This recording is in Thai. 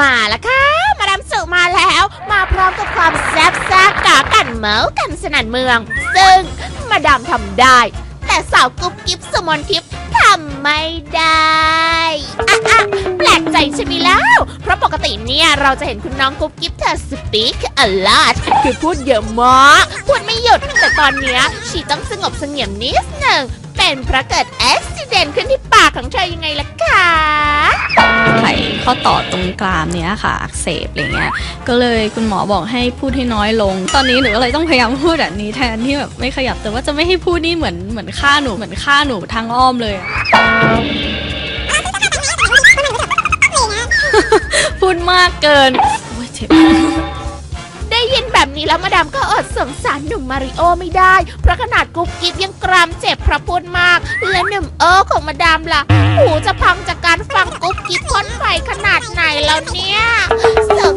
มาแล้วค่ะ มาดามสุมาแล้ว มาพร้อมกับความแซ่บซ่ากากันเมากันสนั่นเมือง ซึ่งมาดามทำได้ แต่สาวกุ๊บกิ๊บสมนทิพย์ทำไม่ได้อะอะแปลกใจใช่ไหมแล้ว เพราะปกติเนี่ยเราจะเห็นคุณน้องกุ๊บกิ๊บเธอ speak a lot คือพูดเยอะมากพูดไม่หยุด แต่ตอนเนี้ยชีต้องสงบเสงี่ยมนิดหนึ่งเป็นเพราะเกิดอุบิเหตุขึ้นที่ปากของเธอยังไงล่ะคะ ขข้อต่อตรงกรามเนี้ยค่ะอักเสบอะไรเงี้ยก็เลยคุณหมอบอกให้พูดให้น้อยลง ตอนนี้หนูก็เลยต้องพยายามพูดแบบนี้แทนที่แบบไม่ขยับแต่ว่าจะไม่ให้พูดนี่เหมือนเหมือนฆ่าหนูเหมือนฆ่าหนูทางอ้อมเลยอะพูดมากเกินโอ้ยเจ็บได้ยินแบบนี้แล้วมาดามก็อดสงสารหนุ่มมาริโอไม่ได้ เพราะขนาดกุ๊บกิ๊บยังกรามเจ็บเพราะพูดมาก และหนุ่มเออของมาดามล่ะ หูจะพังจา ใส่ขนาดไหนแล้วเนี่ยเสริ